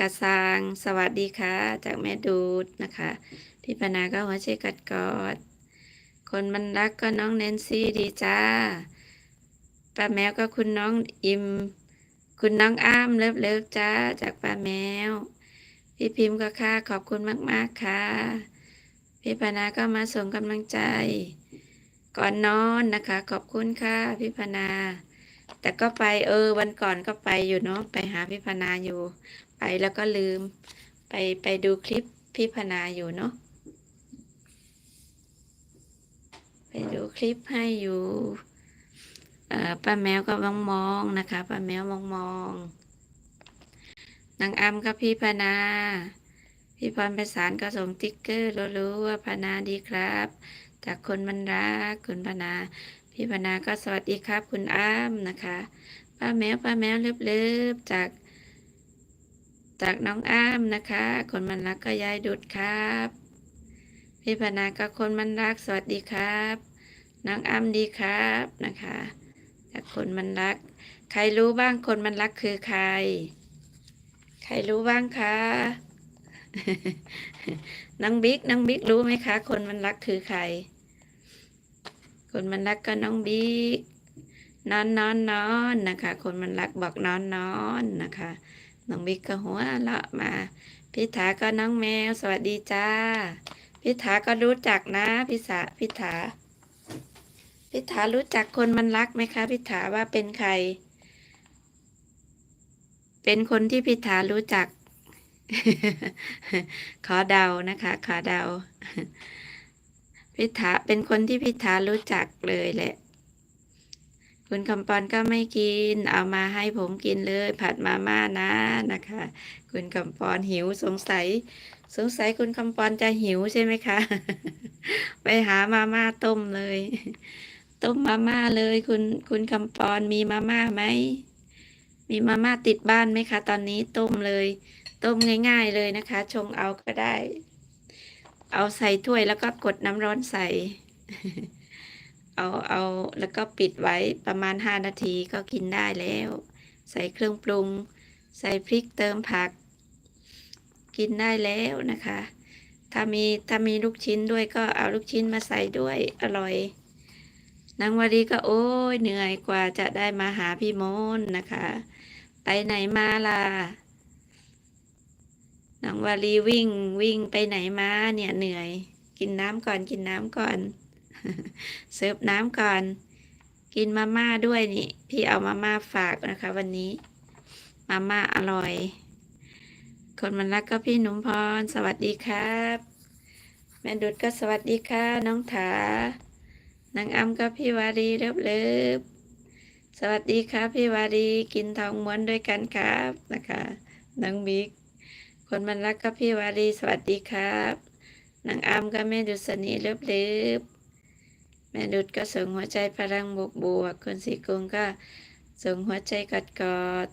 กระซังสวัสดีค่ะ จากแม่ดูดนะคะพี่ปนาก็หัวใจกัดกอด คนมันรักก็น้องแนนซี่ดีจ้าป้าแมวก็คุณน้องอิม คุณน้องอ้ามเลิฟเลิฟจ้าจากป้าแมว พี่พิมพ์ก็ค่ะขอบคุณมาก ๆ ค่ะ พี่ปนาก็มาส่งกำลังใจ ก่อนนอนนะคะ ขอบคุณค่ะพี่พนา แต่ก็ไปเออ วันก่อนก็ไปอยู่เนาะไปหาพี่พนาอยู่ ไปแล้วก็ลืม ไปไปดูคลิปพี่พนาอยู่เนาะไปดูคลิปให้อยู่เอ่อป้าแมวก็มองมองนะคะป้าแมวมองมองนางอ้ำกับพี่พนา พี่พรไพศาลก็ส่งติ๊กเกอร์รู้ๆว่าพนาดีครับ จากคนมันรักคุณพนา พี่พนาก็สวัสดีครับ คุณอ้ามนะคะ ป้าแมวป้าแมวเลิบๆจาก จากน้องอ้ามนะคะ คนมันรักก็ยายดุดครับ พี่พนาก็คนมันรักสวัสดีครับ น้องอ้ามดีครับนะคะจากคนมันรัก ใครรู้บ้างคนมันรักคือใคร ใครรู้บ้างคะน้องบิ๊กน้องบิ๊กรู้ไหมคะ คนมันรักคือใคร คนมันรักก็น้องบิ๊กนอนนอนนอนนะคะ คนมันรักบอกนอนนอนนะคะ น้องบิ๊กก็หัวเราะมา พิธาก็น้องแมว สวัสดีจ้า พิธาก็รู้จักนะพิสาพิธาพิธารู้จักคนมันรักไหมคะพิธาว่าเป็นใคร เป็นคนที่พิธารู้จัก ขอเดานะคะ ขอเดา พิธาเป็นคนที่พิธารู้จักเลยแหละ คุณคำปอนก็ไม่กิน เอามาให้ผมกินเลย ผัดมาม่านะนะคะ คุณคำปอนหิวสงสัย สงสัยคุณคำปอนจะหิวใช่ไหมคะ ไปหามาม่าต้มเลย ต้มมาม่าเลย คุณคุณคำปอนมีมาม่าไหมมีมาม่าติดบ้านไหมคะ ตอนนี้ต้มเลย ต้มง่าย ๆเลยนะคะ ชงเอาก็ได้ เอาใส่ถ้วยแล้วก็กดน้ำร้อนใส่ เอาเอาแล้วก็ปิดไว้ประมาณห้านาทีก็กินได้แล้ว ใส่เครื่องปรุง ใส่พริกเติมผัก กินได้แล้วนะคะ ถ้ามีถ้ามีลูกชิ้นด้วยก็เอาลูกชิ้นมาใส่ด้วยอร่อยนางวดีก็โอ้ยเหนื่อยกว่าจะได้มาหาพี่มนนะคะ ไปไหนมาล่ะ น้องวาลีวิ่งวิ่งไปไหนมาเนี่ยเหนื่อย กินน้ำก่อนกินน้ำก่อน เสิร์ฟน้ำก่อน กินมาม่าด้วยนี่ พี่เอามาม่าฝากนะคะ วันนี้ มาม่าอร่อย คนมันรักก็พี่หนุ่มพร สวัสดีครับ แม่ดุดก็สวัสดีค่ะ น้องถานางอ้ำก็พี่วารีเลิบเลิบสวัสดีครับพี่วารีกินทองม้วนด้วยกันครับนะคะน้องบิ๊ก คนมันรักก็พี่วารีสวัสดีครับนางอ้ำก็แม่ดุษณีเลิบเลิบแม่ดุดก็ส่งหัวใจพลังบวกบวกคนสีกรุงก็ส่งหัวใจกอดกอด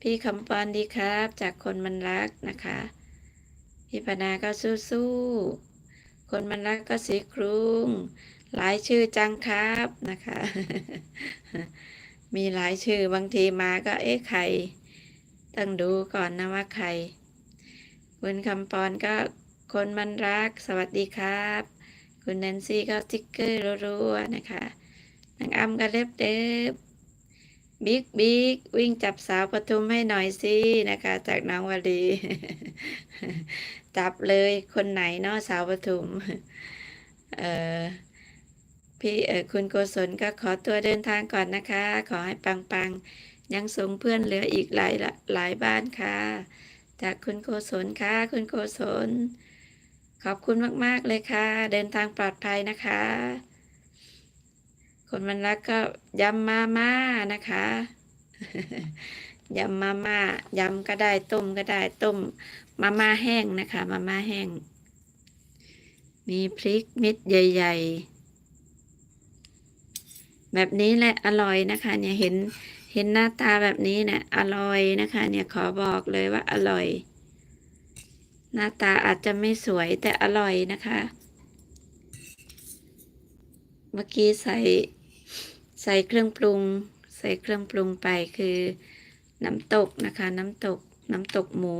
พี่คำปอนดีครับ จากคนมันรักนะคะพี่ปนาก็สู้สู้ๆคนมันรักก็สีครุงหลายชื่อจังครับนะคะ มีหลายชื่อบางทีมาก็เอ๊ะใครต้องดูก่อนนะว่าใคร คุณคำปอนก็คนมันรักสวัสดีครับ คุณแนนซี่ก็ติ๊กเกอร์รัวๆนะคะนางอ้ำก็เล็บเด็บบิ๊กบิ๊กวิ่งจับสาวปทุมให้หน่อยสินะคะ จากน้องวลีจับเลยคนไหนเนาะสาวปทุมเออพี่เออคุณโกศลก็ขอตัวเดินทางก่อนนะคะ ขอให้ปังๆยังส่งเพื่อนเหลืออีกหลายหลายบ้านค่ะ จากคุณโกศลค่ะ คุณโกศล ขอบคุณมาก ๆ เลยค่ะ เดินทางปลอดภัยนะคะ คนมันรักก็ยำมาม่านะคะยำมาม่ายำก็ได้ต้มก็ได้ต้มมาม่าแห้งนะคะ มาม่าแห้ง มีพริกเม็ดใหญ่ ๆ แบบนี้แหละอร่อยนะคะ เนี่ยเห็น เห็นหน้าตาแบบนี้เนี่ยอร่อยนะคะ เนี่ยขอบอกเลยว่าอร่อย หน้าตาอาจจะไม่สวยแต่อร่อยนะคะ เมื่อกี้ใส่ใส่เครื่องปรุง ใส่เครื่องปรุงไปคือ น้ำตกนะคะ น้ำตกน้ำตกหมู